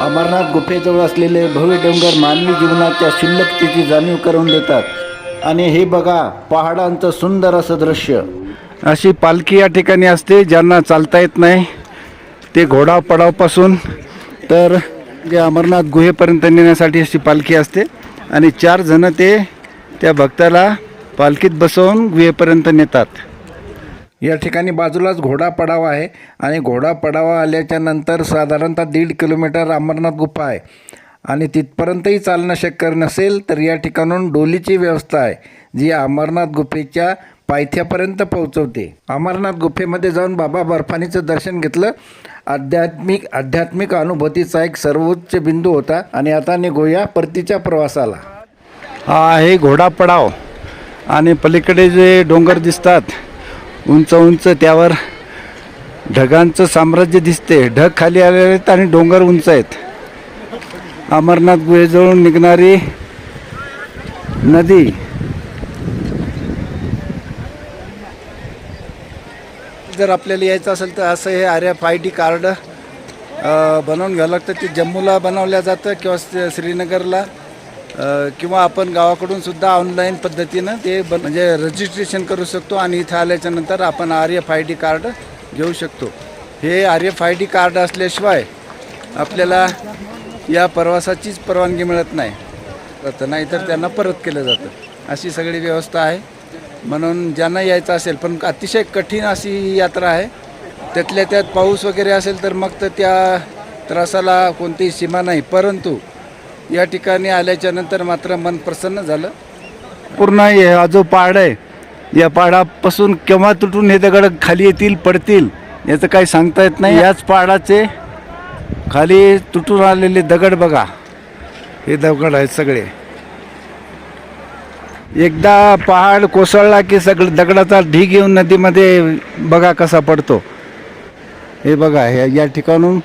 अमरनाथ गुफेजवळ असलेले भव्य डोंगर मानवी जीवनाच्या शिल्लकतेची जाणीव करून देतात. आणि हे बघा पहाडांचं सुंदर असं दृश्य. अशी पालखी या ठिकाणी असते ज्यांना चालता येत नाही. ते घोडा पडावपासून तर जे अमरनाथ गुहेपर्यंत नेण्यासाठी अशी पालखी असते. आणि चार जण ते त्या भक्ताला पालखीत बसवून गुहेपर्यंत नेतात. या ठिकाणी बाजूलाच घोडा पडावा आहे आणि घोडा पडावा आल्याच्यानंतर साधारणतः दीड किलोमीटर अमरनाथ गुफा आहे. आणि तिथपर्यंतही चालणं शक्य नसेल तर या ठिकाणून डोलीची व्यवस्था आहे जी अमरनाथ गुफेच्या पायथ्यापर्यंत पोहोचवते. अमरनाथ गुफेमध्ये जाऊन बाबा बर्फानीचं दर्शन घेतलं. आध्यात्मिक आध्यात्मिक अनुभूतीचा एक सर्वोच्च बिंदू होता. आणि आता निघूया परतीच्या प्रवासाला. हा आहे घोडा पडाव. आणि पलीकडे जे डोंगर दिसतात उंच उंच त्यावर ढगांचं साम्राज्य दिसते. ढग खाली आलेले आहेत आणि डोंगर उंच आहेत. अमरनाथ गुहेजवळून निघणारी नदी. जर आपल्याला यायचं असेल तर असं हे R F I D card बनवून घ्यावं लागतं. ते जम्मूला बनवल्या जातं किंवा श्रीनगरला. किंवा आपण गावाकडून सुद्धा ऑनलाईन पद्धतीनं ते बन म्हणजे रजिस्ट्रेशन करू शकतो आणि इथं आल्याच्यानंतर आपण R F I D card घेऊ शकतो. हे R F I D card असल्याशिवाय आपल्याला या प्रवासाचीच परवानगी मिळत नाही. तर नाहीतर त्यांना परत केलं जातं. अशी सगळी व्यवस्था आहे. म्हणून ज्यांना यायचं असेल पण अतिशय कठीण अशी ही यात्रा आहे. त्यातल्या त्यात पाऊस वगैरे असेल तर मग तर त्या त्रासाला कोणतीही सीमा नाही. परंतु या ठिकाणी आल्याच्यानंतर मात्र मन प्रसन्न झालं. पूर्ण हा जो पहाड आहे. या पहाडापासून केव्हा तुटून हे दगड खाली येतील पडतील याचं काही सांगता येत नाही. याच पहाडाचे खाली तुटून आलेले दगड बघा. हे दगड आहेत सगळे. एकदा पहाड कोसळला की सगळं दगडाचा ढीग येऊन नदीमध्ये बघा कसा पडतो. हे बघा हे या ठिकाणून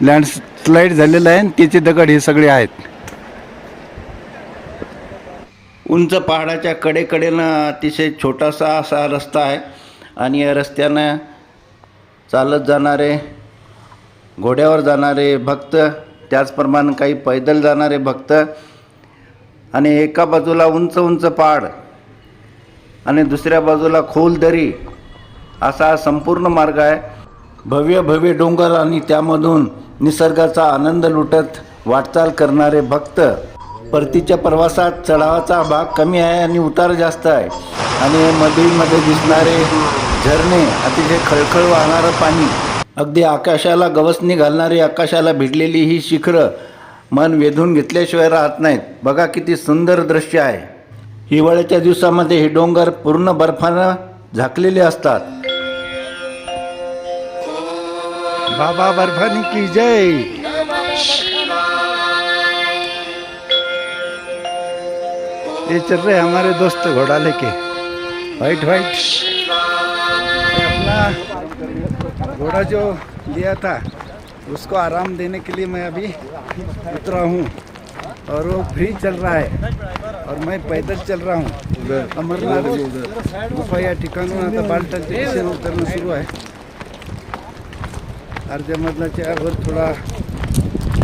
लँडस्लाईड झालेलं आहे आणि त्याचे दगड हे सगळे आहेत. उंच पहाडाच्या कडेकडेनं अतिशय छोटासा असा रस्ता आहे. आणि या रस्त्यानं चालत जाणारे घोड्यावर जाणारे भक्त त्याचप्रमाणे काही पैदल जाणारे भक्त आणि एका बाजूला उंच उंच पहाड आणि दुसऱ्या बाजूला खोल दरी असा संपूर्ण मार्ग आहे. भव्य भव्य डोंगर आणि त्यामधून निसर्गाचा आनंद लुटत वाटचाल करणारे भक्त परतीच्या प्रवासात चढावाचा भाग कमी आहे आणि उतार जास्त आहे. आणि मधीमध्ये दिसणारे झरणे अतिशय खळखळ वाहणारं पाणी. अगदी आकाशाला गवसणी घालणारी आकाशाला भिडलेली ही शिखरं मन वेधून घेतल्याशिवाय राहत नाहीत. बघा किती सुंदर दृश्य आहे. हिवाळ्याच्या दिवसामध्ये हे डोंगर पूर्ण बर्फानं झाकलेले असतात. बाबा बर्फानी की जय. ये चल रहे हमारे दोस्त घोड़ा लेके वाइट वाइट अपना घोड़ा जो लिया था उसको आराम देने के लिए मैं अभी उतरा हूँ। और वो फ्री चल रहा है। और मैं पैदल चल रहा हूँ। अमरनाथ गुफा या ठिकाणून आता बालटाच्या दिशेने उतरणं सुरू आहे अर्ध्या मधलाच्या वर थोडा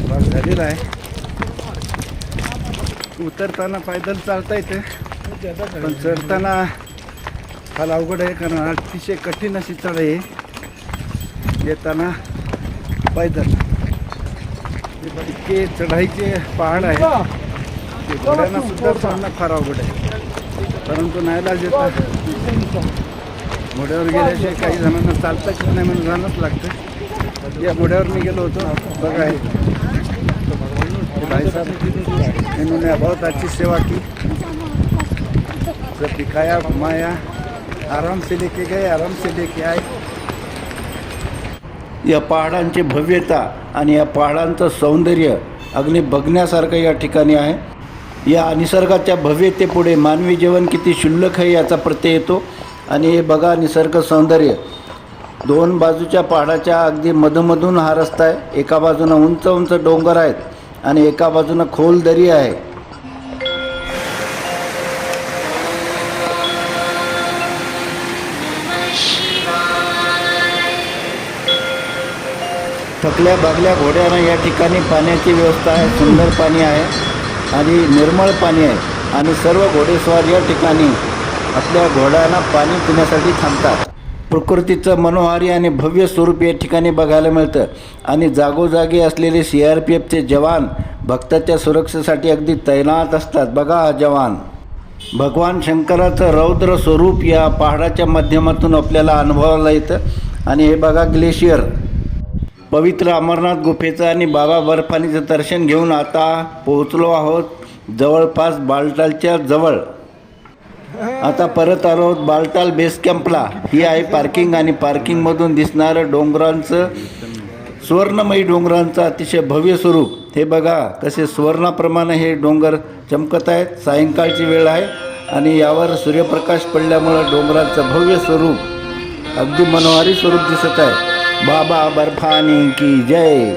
भाग झालेला आहे उतरताना पायदल चालता येते. पण चढताना फार अवघड आहे कारण अतिशय कठीण अशी चढ आहे. येताना पायदल इतके चढाईचे पहाड आहे. ते घोड्यांना सुद्धा चढणं फार अवघड आहे. परंतु नाहीला येतात घोड्यावर गेल्याशिवाय काही जणांना चालता की नाही म्हणून जाणंच लागतं. या घोड्यावर मी गेलो होतो. बघा हे. इन्होंने बहुत अच्छी सेवा की सब दिखाया घुमाया आराम से लेके गए आराम से लेके आए या पहाडांची भव्यता आणि या पहाडांचं सौंदर्य अगदी बघण्यासारखं या ठिकाणी आहे. या निसर्गाच्या भव्यतेपुढे मानवी जीवन किती क्षुल्लक आहे याचा प्रत्यय येतो. आणि हे बघा निसर्ग सौंदर्य. दोन बाजूच्या पहाडाच्या अगदी मधोमधून हा रस्ता आहे. एका बाजूनं उंच उंच डोंगर आहेत. आणि एका बाजूनं खोल दरी आहे. थकल्या बागल्या घोड्यानं या ठिकाणी पाण्याची व्यवस्था आहे सुंदर पाणी आहे आणि निर्मळ पाणी आहे. आणि सर्व घोडेस्वार या ठिकाणी आपल्या घोड्यांना पाणी पिण्यासाठी थांबतात. प्रकृतीचं मनोहारी आणि भव्य स्वरूप या ठिकाणी बघायला मिळतं. आणि जागोजागी असलेले सी आर पी एफचे जवान भक्ताच्या सुरक्षेसाठी अगदी तैनात असतात. बघा हा जवान. भगवान शंकराचं रौद्र स्वरूप या पहाडाच्या माध्यमातून आपल्याला अनुभवायला येतं. आणि हे बघा ग्लेशियर. पवित्र अमरनाथ गुफेचं आणि बाबा बर्फानीचं दर्शन घेऊन आता पोहोचलो आहोत. जवळपास बालटालच्या जवळ. आता परत आलो आहोत बालटाल बेस कॅम्पला ही आहे पार्किंग आणि पार्किंगमधून दिसणारं डोंगरांचं सुवर्णमयी डोंगरांचं अतिशय भव्य स्वरूप. हे बघा कसे सुवर्णाप्रमाणे हे डोंगर चमकत आहेत. सायंकाळची वेळ आहे आणि यावर सूर्यप्रकाश पडल्यामुळं डोंगराचं भव्य स्वरूप अगदी मनोहारी स्वरूप दिसत आहे. बाबा बर्फानी की जय.